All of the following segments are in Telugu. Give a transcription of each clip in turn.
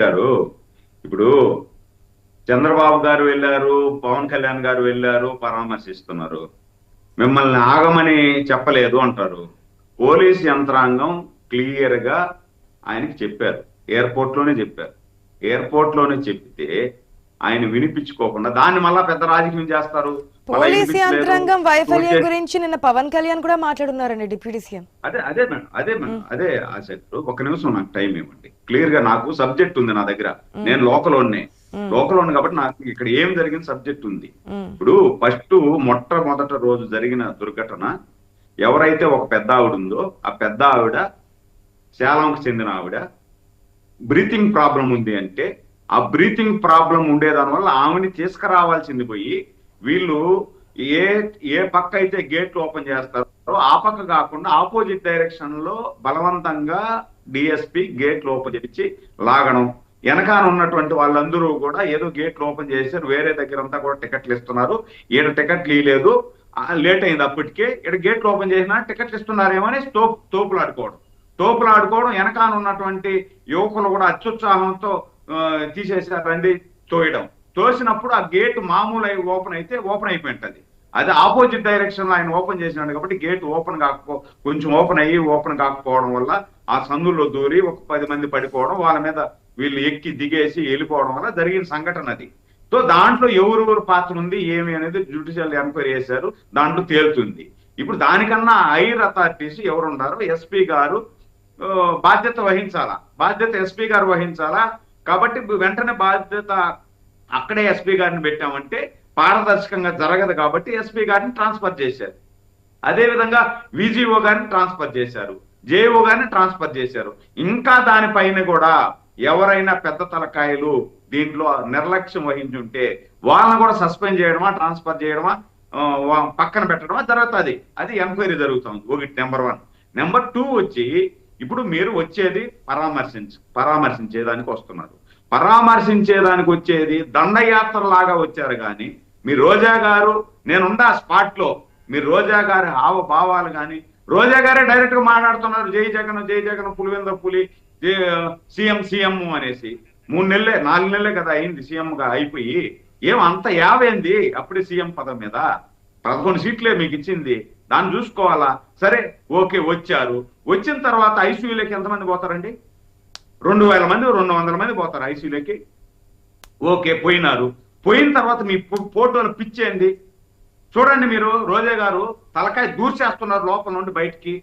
గారు ఇప్పుడు చంద్రబాబు గారు వెళ్ళారు పవన్ కళ్యాణ్ గారు వెళ్ళారు పరామర్శిస్తున్నారు. మిమ్మల్ని ఆగమని చెప్పలేదు అంటారు. పోలీస్ యంత్రాంగం క్లియర్గా ఆయనకి చెప్పారు. ఎయిర్పోర్ట్లోనే చెప్పారు. ఎయిర్పోర్ట్లోనే చెప్తే ఆయన వినిపించుకోకుండా దాన్ని మళ్ళా పెద్ద రాజకీయం చేస్తారు? పోలీస్. యంత్రాంగం వైఫల్యం. గురించి నిన్న పవన్ కళ్యాణ్ కూడా మాట్లాడున్నారండి డిప్యూటీ సీఎం. అదే అదే మేడం అదే మేడం అదే ఆసక్తి ఒక నిమిషం నాకు టైం ఇవ్వండి. క్లియర్గా నాకు సబ్జెక్ట్ ఉంది నా దగ్గర. నేను లోకల్ ఉన్నే లోకల్ ఉన్న కాబట్టి నాకు ఇక్కడ ఏం జరిగిన సబ్జెక్ట్ ఉంది. ఇప్పుడు ఫస్ట్ మొట్టమొదట రోజు జరిగిన దుర్ఘటన ఎవరైతే ఒక పెద్ద ఆవిడ ఉందో ఆ పెద్ద ఆవిడ శాలంకు చెందిన ఆవిడ బ్రీతింగ్ ప్రాబ్లం ఉంది అంటే ఆ బ్రీతింగ్ ప్రాబ్లం ఉండేదాని వల్ల ఆమెని తీసుకురావాల్సింది పోయి వీళ్ళు ఏ ఏ పక్క అయితే గేట్లు ఓపెన్ చేస్తారో ఆ పక్క కాకుండా ఆపోజిట్ డైరెక్షన్లో బలవంతంగా డిఎస్పి గేట్లు ఓపెన్ చేసి లాగడం. వెనకాన ఉన్నటువంటి వాళ్ళందరూ కూడా ఏదో గేట్లు ఓపెన్ చేశారు వేరే దగ్గర అంతా కూడా టికెట్లు ఇస్తున్నారు. ఈడ టికెట్లు ఇవ్వలేదు లేట్ అయింది అప్పటికే. ఇక్కడ గేట్లు ఓపెన్ చేసినా టికెట్లు ఇస్తున్నారేమో అని తోపు తోపులు ఆడుకోవడం తోపులు ఆడుకోవడం వెనకాల ఉన్నటువంటి యువకులు కూడా అత్యుత్సాహంతో ఆ, తీసేసారు రండి తోయడం. తోసినప్పుడు ఆ గేట్ మామూలు అయి ఓపెన్ అయితే ఓపెన్ అయిపోయింటది. అది ఆపోజిట్ డైరెక్షన్లో ఆయన ఓపెన్ చేసినాడు కాబట్టి గేట్ ఓపెన్ కాకపో కొంచెం ఓపెన్ అయ్యి ఓపెన్ కాకపోవడం వల్ల ఆ సందులో దూరి ఒక పది మంది పడిపోవడం వాళ్ళ మీద వీళ్ళు ఎక్కి దిగేసి వెళ్ళిపోవడం వల్ల జరిగిన సంఘటన అది. సో దాంట్లో ఎవరెవరు పాత్ర ఉంది ఏమి అనేది జ్యుడిషియల్ ఎంక్వైరీ చేశారు దాంట్లో తేలుతుంది. ఇప్పుడు దానికన్నా హైర్ అథారిటీస్ ఎవరు ఉన్నారు ఎస్పీ గారు బాధ్యత వహించాలా? బాధ్యత ఎస్పీ గారు వహించాలా? కాబట్టి వెంటనే బాధ్యత అక్కడే ఎస్పీ గారిని పెట్టామంటే పారదర్శకంగా జరగదు కాబట్టి ఎస్పీ గారిని ట్రాన్స్ఫర్ చేశారు. అదేవిధంగా విజిఓ గారిని ట్రాన్స్ఫర్ చేశారు. జేఓ గారిని ట్రాన్స్ఫర్ చేశారు. ఇంకా దానిపైన కూడా ఎవరైనా పెద్ద తలకాయలు దీంట్లో నిర్లక్ష్యం వహించుంటే వాళ్ళని కూడా సస్పెండ్ చేయడమా ట్రాన్స్ఫర్ చేయడమా పక్కన పెట్టడమా జరుగుతుంది. అది ఎంక్వైరీ జరుగుతుంది. ఒకటి నెంబర్ వన్. నెంబర్ టూ వచ్చి ఇప్పుడు మీరు వచ్చేది పరామర్శించ పరామర్శించేదానికి వస్తున్నారు. పరామర్శించేదానికి వచ్చేది దండయాత్ర లాగా వచ్చారు కానీ మీ రోజా గారు నేనుండా స్పాట్లో మీ రోజా గారి హావ భావాలు కానీ రోజా గారే డైరెక్ట్గా మాట్లాడుతున్నారు జై జగన్ జై జగన్ పులివెంద పులి సీఎం సీఎం అనేసి. మూడు నెలలే నాలుగు నెలలే కదా అయింది సీఎం గా అయిపోయి. ఏం అంత యావేంది అప్పుడే సీఎం పదం మీద? పదకొండు సీట్లే మీకు ఇచ్చింది. దాన్ని చూసుకోవాలా? సరే ఓకే వచ్చారు. వచ్చిన తర్వాత ఐసీయూలోకి ఎంతమంది పోతారండి? రెండు వేల మంది రెండు వందల మంది పోతారు ఐసీయూలోకి. ఓకే పోయినారు. పోయిన తర్వాత మీ ఫో- ఫోటోలు చూడండి మీరు రోజే గారు తలకాయ దూర్చేస్తున్నారు లోపల నుండి బయటికి.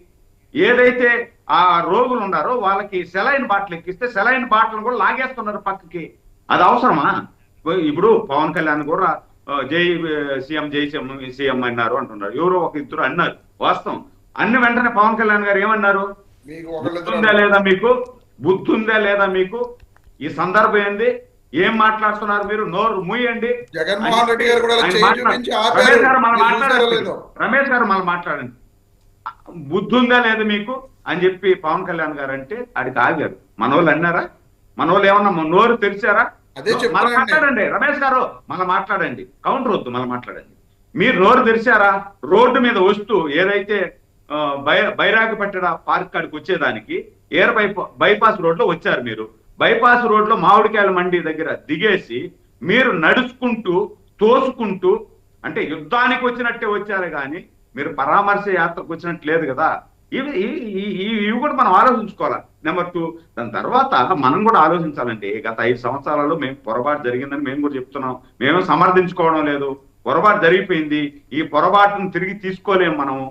ఏదైతే ఆ రోగులు ఉన్నారో వాళ్ళకి సెలైన్ బాటిల్ ఎక్కిస్తే సెలైన్ బాటిల్ కూడా లాగేస్తున్నారు పక్కకి. అది అవసరమా? ఇప్పుడు పవన్ కళ్యాణ్ కూడా జై సీఎం జై సీఎం సీఎం అన్నారు అంటున్నారు. ఎవరో ఒక ఇద్దరు అన్నారు. వాస్తవం. అన్ని వెంటనే పవన్ కళ్యాణ్ గారు ఏమన్నారు? బుద్ధుందా లేదా మీకు? బుద్ధుందా లేదా మీకు? ఈ సందర్భం ఏంది? ఏం మాట్లాడుతున్నారు మీరు? నోరు మూయండి. జగన్మోహన్ రెడ్డి గారు ఆపారు. రమేష్ గారు మనం మీరు చూసారో మాట్లాడండి. లేదో? రమేష్ గారు మనం మాట్లాడండి. బుద్ధి ఉందా లేదు మీకు? అని చెప్పి పవన్ కళ్యాణ్ గారు అంటే ఆడికి ఆగారు మన వాళ్ళు అన్నారా? మన వాళ్ళు ఏమన్నా మన నోరు తెరిచారా? అదే. మాట్లాడండి. రమేష్ గారు మన మాట్లాడండి. కౌంటర్ వద్దు మన మాట్లాడండి. మీరు నోరు తెరిచారా? రోడ్డు మీద వస్తూ ఏదైతే ఆ, బై బైరాగపట్టడ పార్క్ కాడికి వచ్చేదానికి బై బైపాస్ రోడ్లో వచ్చారు మీరు. బైపాస్ రోడ్లో మామిడికాయల మండి దగ్గర దిగేసి మీరు నడుచుకుంటూ తోసుకుంటూ అంటే యుద్ధానికి వచ్చినట్టే వచ్చారు కానీ మీరు పరామర్శ యాత్రకు వచ్చినట్టు లేదు కదా. ఇవి ఇవి- ఇవి కూడా మనం ఆలోచించుకోవాలి. నెంబర్ టూ దాని తర్వాత మనం కూడా ఆలోచించాలండి గత ఐదు సంవత్సరాలలో మేము పొరపాటు జరిగిందని మేము కూడా చెప్తున్నాం. మేము సమర్థించుకోవడం లేదు. పొరపాటు జరిగిపోయింది. ఈ పొరపాటును తిరిగి తీసుకోలేము మనం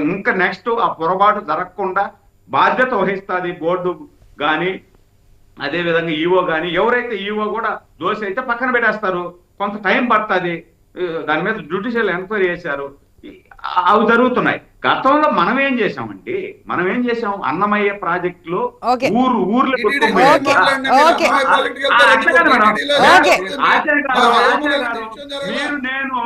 ఇంకా నెక్స్ట్ ఆ పొరపాటు జరగకుండా బాధ్యత వహిస్తుంది బోర్డు కానీ అదేవిధంగా ఈవో కానీ ఎవరైతే ఈవో కూడా దోషి అయితే పక్కన పెట్టేస్తారు. కొంత టైం పడుతుంది. దాని మీద జ్యుడిషియల్ ఎంక్వైరీ చేశారు. అవి జరుగుతున్నాయి. గతంలో మనం ఏం చేసామండి మనం ఏం చేసాం అన్నమయ్య ప్రాజెక్ట్లో. ఊరు ఊర్లో మీరు నేను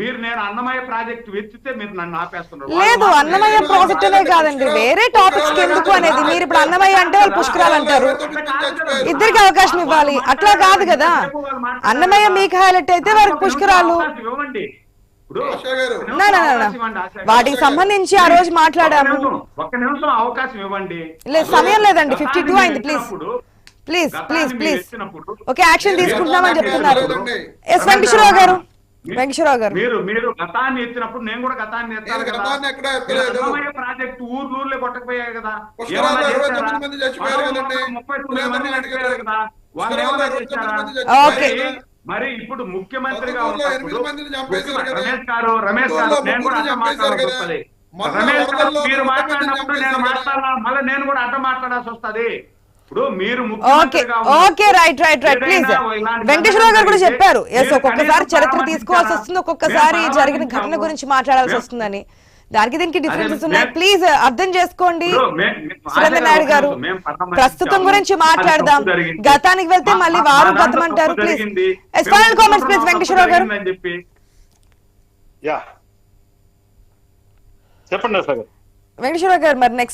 మీరు నేను అన్నమయ్య ప్రాజెక్ట్ వెతితే మీరు నన్ను ఆపేస్తున్నారు. లేదు అన్నమయ్య ప్రాజెక్ట్ అనే కాదండి. వేరే టాపిక్స్ ఎందుకు అనేది మీరు ఇప్పుడు అన్నమయ్య అంటే వాళ్ళు పుష్కరాలు అంటారు. ఇద్దరికి అవకాశం ఇవ్వాలి. అట్లా కాదు కదా. అన్నమయ్య మీకు హైలైట్ అయితే వారికి పుష్కరాలు. ఇవ్వండి. వాటికి సంబంధించి ఆ రోజు మాట్లాడాము. ఒక్క నిమిషం అవకాశం ఇవ్వండి. లేదు, సమయం లేదండి. 52 అయింది, please. ఇచ్చినప్పుడు ప్లీజ్ ప్లీజ్ ప్లీజ్ ఎత్తినప్పుడు ఓకే యాక్షన్ తీసుకుంటున్నామని చెప్తున్నారు. ఎస్ వెంకటేశ్వరరావు గారు. వెంకటేశ్వరరావు గారు. మీరు మీరు గతాన్ని ఎత్తినప్పుడు నేను కూడా గతాన్ని ఎత్తాను ప్రాజెక్ట్ ఊర్లు ఊర్లే కొట్టకపోయాయి కదా. ముప్పై తొమ్మిది మంది కదా. వాళ్ళు చేశారా? మరి ఇప్పుడు ముఖ్యమంత్రిగా ఉన్నప్పుడు. రమేష్ గారు రమేష్ గారు నేను కూడా చంపేశారు మాట్లాడాల్సి రమేష్ గారు మీరు మాట్లాడినప్పుడు నేను. మాట్లాడాలా మళ్ళీ నేను కూడా అడ్డం మాట్లాడాల్సి వస్తుంది ఇప్పుడు మీరు okay right right right please Venkateswararao garu కూడా చెప్పారు ఎస్ ఒక్కొక్కసారి చరిత్ర? తీసుకోవాల్సి వస్తుంది ఒక్కొక్కసారి జరిగిన ఘటన. గురించి మాట్లాడాల్సి వస్తుందని దానికి దీనికి డిఫరెన్సెస్ ఉన్నాయి. ప్లీజ్ అర్థం చేసుకోండి. సురేంద్ర నాయుడు గారు. ప్రస్తుతం గురించి మాట్లాడదాం. గతానికి వెళ్తే మళ్ళీ వారు గతమంటారు తప్పు please final comments please Venkateswararao garu. చెప్పండి వెంకటేశ్వరరావు గారు. మరి నెక్స్ట్